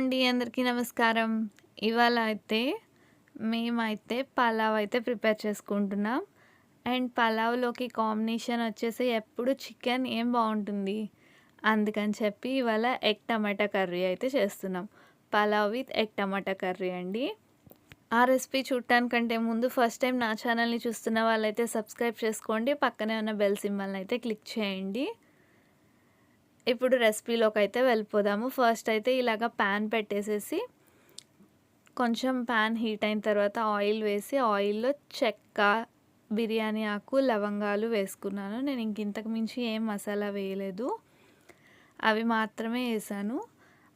అండి అందరికీ నమస్కారం. ఇవాళ అయితే మేమైతే పలావ్ అయితే ప్రిపేర్ చేసుకుంటున్నాం. అండ్ పలావ్లోకి కాంబినేషన్ వచ్చేసి ఎప్పుడు చికెన్ ఏం బాగుంటుంది? అందుకని చెప్పి ఇవాళ ఎగ్ టమాటా కర్రీ అయితే చేస్తున్నాం. Pulao with egg tomato curry అండి. ఆ రెసిపీ చూడటానికంటే ముందు ఫస్ట్ టైం నా ఛానల్ని చూస్తున్న వాళ్ళైతే సబ్స్క్రైబ్ చేసుకోండి. పక్కనే ఉన్న బెల్ సింబల్ని అయితే క్లిక్ చేయండి. ఇప్పుడు రెసిపీలోకి అయితే వెళ్ళిపోదాము. ఫస్ట్ అయితే ఇలాగ ప్యాన్ పెట్టేసేసి కొంచెం ప్యాన్ హీట్ అయిన తర్వాత ఆయిల్ వేసి ఆయిల్లో చెక్క బిర్యానీ ఆకు లవంగాలు వేసుకున్నాను. నేను ఇంక ఇంతకు మించి ఏం మసాలా వేయలేదు. అవి మాత్రమే వేసాను.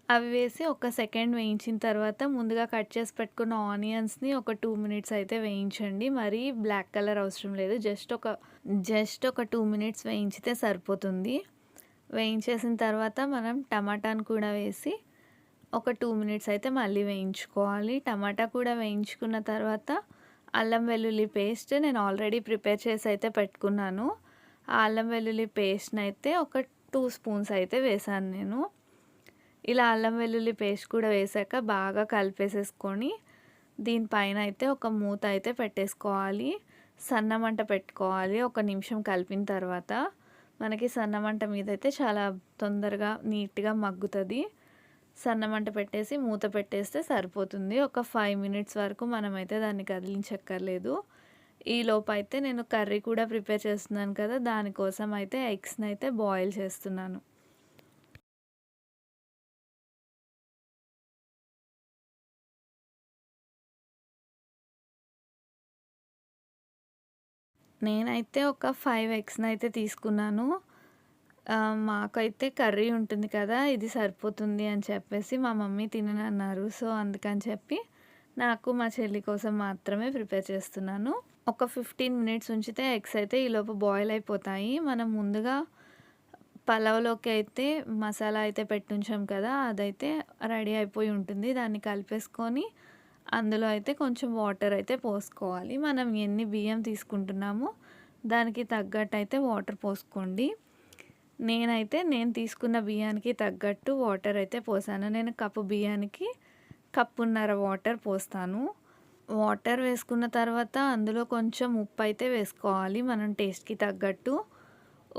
అవి వేసి ఒక సెకండ్ వేయించిన తర్వాత ముందుగా కట్ చేసి పెట్టుకున్న ఆనియన్స్ని ఒక టూ మినిట్స్ అయితే వేయించండి. మరీ బ్లాక్ కలర్ అవసరం లేదు. జస్ట్ ఒక జస్ట్ ఒక టూ మినిట్స్ వేయించితే సరిపోతుంది. వేయించేసిన తర్వాత మనం టమాటాను కూడా వేసి ఒక టూ మినిట్స్ అయితే మళ్ళీ వేయించుకోవాలి. టమాటా కూడా వేయించుకున్న తర్వాత అల్లం వెల్లుల్లి పేస్ట్ నేను ఆల్రెడీ ప్రిపేర్ చేసి అయితే పెట్టుకున్నాను. ఆ అల్లం వెల్లుల్లి పేస్ట్ని అయితే ఒక టూ స్పూన్స్ అయితే వేసాను నేను. ఇలా అల్లం వెల్లుల్లి పేస్ట్ కూడా వేసాక బాగా కలిపేసేసుకొని దీనిపైన అయితే ఒక మూత అయితే పెట్టేసుకోవాలి. సన్నమంట పెట్టుకోవాలి. ఒక నిమిషం కలిపిన తర్వాత మనకి సన్నమంట మీద అయితే చాలా తొందరగా నీట్గా మగ్గుతుంది. సన్నమంట పెట్టేసి మూత పెట్టేస్తే సరిపోతుంది. ఒక ఫైవ్ మినిట్స్ వరకు మనమైతే దాన్ని కదిలించక్కర్లేదు. ఈ లోపు అయితే నేను కర్రీ కూడా ప్రిపేర్ చేస్తున్నాను కదా దానికోసం అయితే ఎగ్స్ని అయితే బాయిల్ చేస్తున్నాను. నేనైతే ఒక ఫైవ్ ఎగ్స్ని అయితే తీసుకున్నాను. మాకైతే కర్రీ ఉంటుంది కదా ఇది సరిపోతుంది అని చెప్పేసి మా మమ్మీ తిననన్నారు సో అందుకని చెప్పి నాకు మా చెల్లి కోసం మాత్రమే ప్రిపేర్ చేస్తున్నాను. ఒక ఫిఫ్టీన్ మినిట్స్ ఉంచితే ఎగ్స్ అయితే ఈలోపు బాయిల్ అయిపోతాయి. మనం ముందుగా పలావ్లోకి అయితే మసాలా అయితే పెట్టుంచాం కదా అదైతే రెడీ అయిపోయి ఉంటుంది. దాన్ని కలిపేసుకొని అందులో అయితే కొంచెం వాటర్ అయితే పోసుకోవాలి. మనం ఎన్ని బియ్యం తీసుకుంటున్నామో దానికి తగ్గట్టు అయితే వాటర్ పోసుకోండి. నేనైతే నేను తీసుకున్న బియ్యానికి తగ్గట్టు వాటర్ అయితే పోసాను. నేను కప్పు బియ్యానికి కప్పున్నర వాటర్ పోస్తాను. వాటర్ వేసుకున్న తర్వాత అందులో కొంచెం ఉప్పు అయితే వేసుకోవాలి. మనం టేస్ట్కి తగ్గట్టు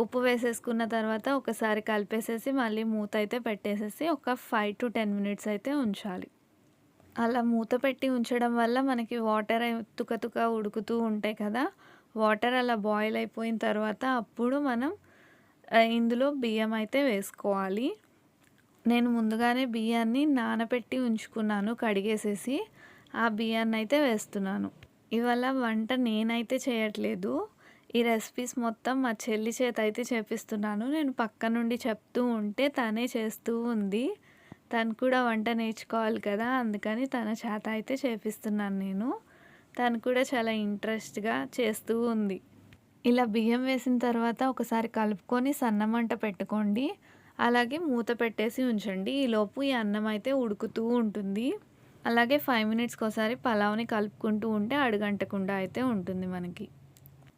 ఉప్పు వేసేసుకున్న తర్వాత ఒకసారి కలిపేసేసి మళ్ళీ మూత అయితే పెట్టేసేసి ఒక ఫైవ్ టు టెన్ మినిట్స్ అయితే ఉంచాలి. అలా మూత పెట్టి ఉంచడం వల్ల మనకి వాటర్ తుకతుక ఉడుకుతూ ఉంటాయి కదా. వాటర్ అలా బాయిల్ అయిపోయిన తర్వాత అప్పుడు మనం ఇందులో బియ్యం అయితే వేసుకోవాలి. నేను ముందుగానే బియ్యాన్ని నానబెట్టి ఉంచుకున్నాను కడిగేసేసి ఆ బియ్యాన్ని అయితే వేస్తున్నాను. ఇవాళ వంట నేనైతే చేయట్లేదు. ఈ రెసిపీస్ మొత్తం మా చెల్లి చేత అయితే చేపిస్తున్నాను. నేను పక్క నుండి చెప్తూ ఉంటే తనే చేస్తూ ఉంది. తను కూడా వంట నేర్చుకోవాలి కదా అందుకని తన చేత అయితే చేపిస్తున్నాను నేను. తను కూడా చాలా ఇంట్రెస్ట్గా చేస్తూ ఉంది. ఇలా బియ్యం వేసిన తర్వాత ఒకసారి కలుపుకొని సన్నమంట పెట్టుకోండి. అలాగే మూత పెట్టేసి ఉంచండి. ఈలోపు ఈ అన్నం అయితే ఉడుకుతూ ఉంటుంది. అలాగే ఫైవ్ మినిట్స్కి ఒకసారి పలావ్ని కలుపుకుంటూ ఉంటే అడుగంటకుండా అయితే ఉంటుంది మనకి.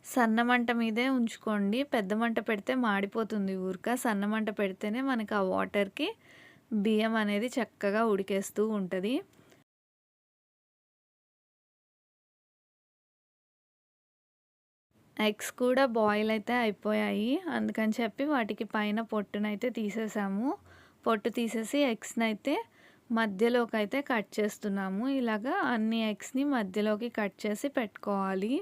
సన్నమంట మీదే ఉంచుకోండి. పెద్ద మంట పెడితే మాడిపోతుంది ఊరిక. సన్నమంట పెడితేనే మనకి ఆ వాటర్కి బియ్యం అనేది చక్కగా ఉడికేస్తూ ఉంటుంది. ఎగ్స్ కూడా బాయిల్ అయితే అయిపోయాయి. అందుకని చెప్పి వాటికి పైన పొట్టునైతే తీసేసాము. పొట్టు తీసేసి ఎగ్స్ని అయితే మధ్యలోకి అయితే కట్ చేస్తున్నాము. ఇలాగా అన్ని ఎగ్స్ని మధ్యలోకి కట్ చేసి పెట్టుకోవాలి.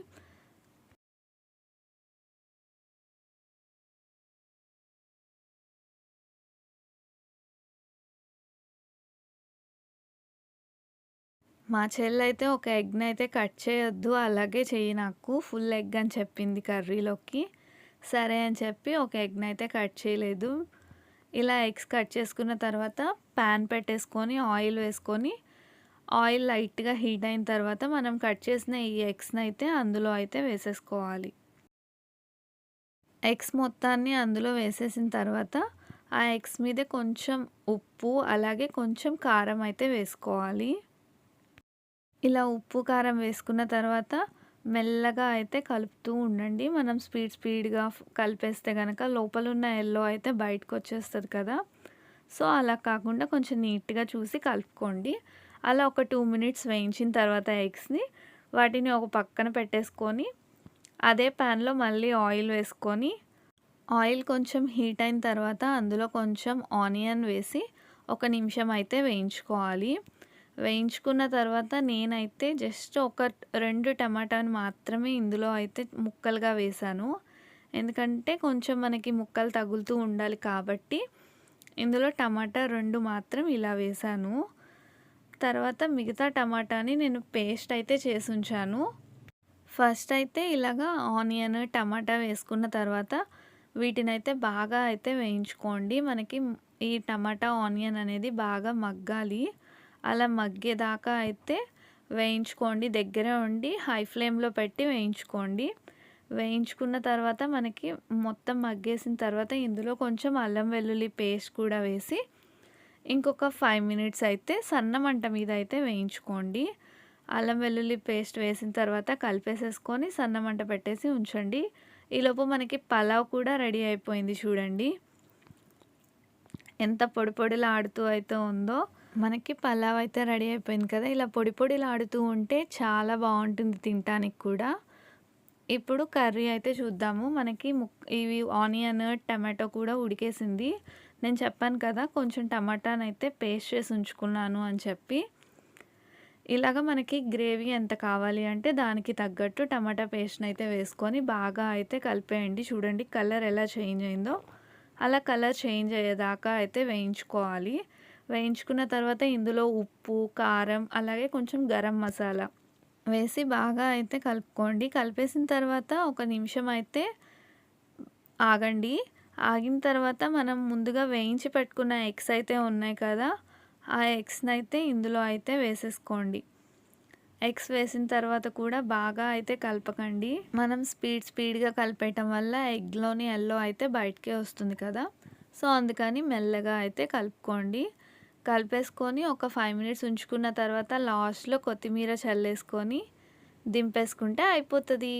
మా చెల్లైతే ఒక ఎగ్ని అయితే కట్ చేయొద్దు అలాగే చెయ్యి నాకు ఫుల్ ఎగ్ అని చెప్పింది కర్రీలోకి. సరే అని చెప్పి ఒక ఎగ్ని అయితే కట్ చేయలేదు. ఇలా ఎగ్స్ కట్ చేసుకున్న తర్వాత ప్యాన్ పెట్టేసుకొని ఆయిల్ వేసుకొని ఆయిల్ లైట్గా హీట్ అయిన తర్వాత మనం కట్ చేసిన ఈ ఎగ్స్ని అయితే అందులో అయితే వేసేసుకోవాలి. ఎగ్స్ మొత్తాన్ని అందులో వేసేసిన తర్వాత ఆ ఎగ్స్ మీద కొంచెం ఉప్పు అలాగే కొంచెం కారం అయితే వేసుకోవాలి. ఇలా ఉప్పు కారం వేసుకున్న తర్వాత మెల్లగా అయితే కలుపుతూ ఉండండి. మనం స్పీడ్ స్పీడ్గా కలిపేస్తే కనుక లోపల ఉన్న ఎల్లో అయితే బయటకు వచ్చేస్తుంది కదా. సో అలా కాకుండా కొంచెం నీట్గా చూసి కలుపుకోండి. అలా ఒక టూ మినిట్స్ వేయించిన తర్వాత ఎగ్స్ని వాటిని ఒక పక్కన పెట్టేసుకొని అదే ప్యాన్లో మళ్ళీ ఆయిల్ వేసుకొని ఆయిల్ కొంచెం హీట్ అయిన తర్వాత అందులో కొంచెం ఆనియన్ వేసి ఒక నిమిషం అయితే వేయించుకోవాలి. వేయించుకున్న తర్వాత నేనైతే జస్ట్ ఒక రెండు టమాటాని మాత్రమే ఇందులో అయితే ముక్కలుగా వేశాను. ఎందుకంటే కొంచెం మనకి ముక్కలు తగులుతూ ఉండాలి కాబట్టి ఇందులో టమాటా రెండు మాత్రం ఇలా వేశాను. తర్వాత మిగతా టమాటాని నేను పేస్ట్ అయితే చేసి ఉంచాను. ఫస్ట్ అయితే ఇలాగా ఆనియన్ టమాటా వేసుకున్న తర్వాత వీటినైతే బాగా అయితే వేయించుకోండి. మనకి ఈ టమాటా ఆనియన్ అనేది బాగా మగ్గాలి. అలా మగ్గేదాకా అయితే వేయించుకోండి. దగ్గరే ఉండి హై ఫ్లేమ్లో పెట్టి వేయించుకోండి. వేయించుకున్న తర్వాత మనకి మొత్తం మగ్గేసిన తర్వాత ఇందులో కొంచెం అల్లం వెల్లుల్లి పేస్ట్ కూడా వేసి ఇంకొక ఫైవ్ మినిట్స్ అయితే సన్న మంట మీద అయితే వేయించుకోండి. అల్లం వెల్లుల్లి పేస్ట్ వేసిన తర్వాత కలిపేసేసుకొని సన్న మంట పెట్టేసి ఉంచండి. ఈలోపు మనకి పలావ్ కూడా రెడీ అయిపోయింది చూడండి. ఎంత పొడి పొడిలా ఆడుతూ అయితే ఉందో మనకి పలావ్ అయితే రెడీ అయిపోయింది కదా. ఇలా పొడి పొడిలా ఉంటే చాలా బాగుంటుంది తినటానికి కూడా. ఇప్పుడు కర్రీ అయితే చూద్దాము. మనకి ముక్ ఇవి ఆనియన్ టమాటో కూడా ఉడికేసింది. నేను చెప్పాను కదా కొంచెం టమాటానైతే పేస్ట్ చేసి ఉంచుకున్నాను అని చెప్పి. ఇలాగ మనకి గ్రేవీ ఎంత కావాలి అంటే దానికి తగ్గట్టు టమాటా పేస్ట్ని అయితే వేసుకొని బాగా అయితే కలిపేయండి. చూడండి కలర్ ఎలా చేంజ్ అయిందో. అలా కలర్ చేంజ్ అయ్యేదాకా అయితే వేయించుకోవాలి. వేయించుకున్న తర్వాత ఇందులో ఉప్పు కారం అలాగే కొంచెం గరం మసాలా వేసి బాగా అయితే కలుపుకోండి. కలిపేసిన తర్వాత ఒక నిమిషం అయితే ఆగండి. ఆగిన తర్వాత మనం ముందుగా వేయించి పెట్టుకున్న ఎగ్స్ అయితే ఉన్నాయి కదా ఆ ఎగ్స్ని అయితే ఇందులో అయితే వేసేసుకోండి. ఎగ్స్ వేసిన తర్వాత కూడా బాగా అయితే కలపకండి. మనం స్పీడ్ స్పీడ్గా కలిపేయటం వల్ల ఎగ్లోని ఎల్లో అయితే బయటకే వస్తుంది కదా సో అందుకని మెల్లగా అయితే కలుపుకోండి. కలిపేసుకొని ఒక ఫైవ్ మినిట్స్ ఉంచుకున్న తర్వాత లాస్ట్లో కొత్తిమీర చల్లేసుకొని దింపేసుకుంటే అయిపోతుంది.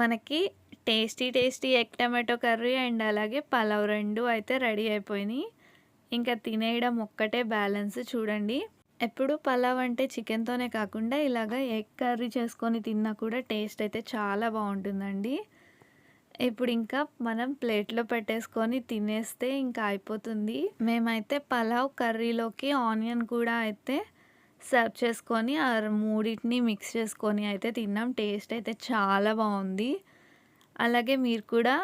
మనకి tasty tasty egg tomato curry and అలాగే పలావ్ రెండు అయితే రెడీ అయిపోయినాయి. ఇంకా తినేయడం ఒక్కటే బ్యాలెన్స్ చూడండి. ఎప్పుడు పలావ్ అంటే చికెన్తోనే కాకుండా ఇలాగ ఎగ్ కర్రీ చేసుకొని తిన్నా కూడా టేస్ట్ అయితే చాలా బాగుంటుందండి. ఇప్పుడు ఇంకా మనం ప్లేట్లో పెట్టేసుకొని తినేస్తే ఇంకా అయిపోతుంది. మేమైతే పలావ్ కర్రీలోకి ఆనియన్ కూడా అయితే సర్వ్ చేసుకొని ఆ మూడింటిని మిక్స్ చేసుకొని అయితే తిన్నాం. టేస్ట్ అయితే చాలా బాగుంది. అలాగే మీరు కూడా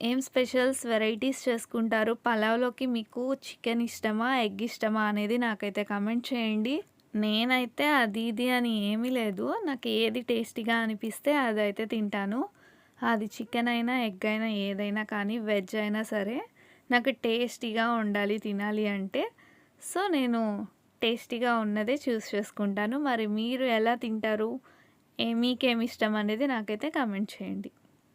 ఏం స్పెషల్స్ వెరైటీస్ చేసుకుంటారు? పలావ్లోకి మీకు చికెన్ ఇష్టమా ఎగ్ ఇష్టమా అనేది నాకైతే కమెంట్ చేయండి. నేనైతే అది ఇది అని ఏమీ లేదు. నాకు ఏది టేస్టీగా అనిపిస్తే అదైతే తింటాను. అది చికెన్ అయినా ఎగ్ అయినా ఏదైనా కానీ వెజ్ అయినా సరే నాకు టేస్టీగా ఉండాలి తినాలి అంటే సో నేను టేస్టీగా ఉన్నదే చూస్ చేసుకుంటాను. మరి మీరు ఎలా తింటారు? ఏ మీకేమి ఇష్టం అనేది నాకైతే కామెంట్ చేయండి.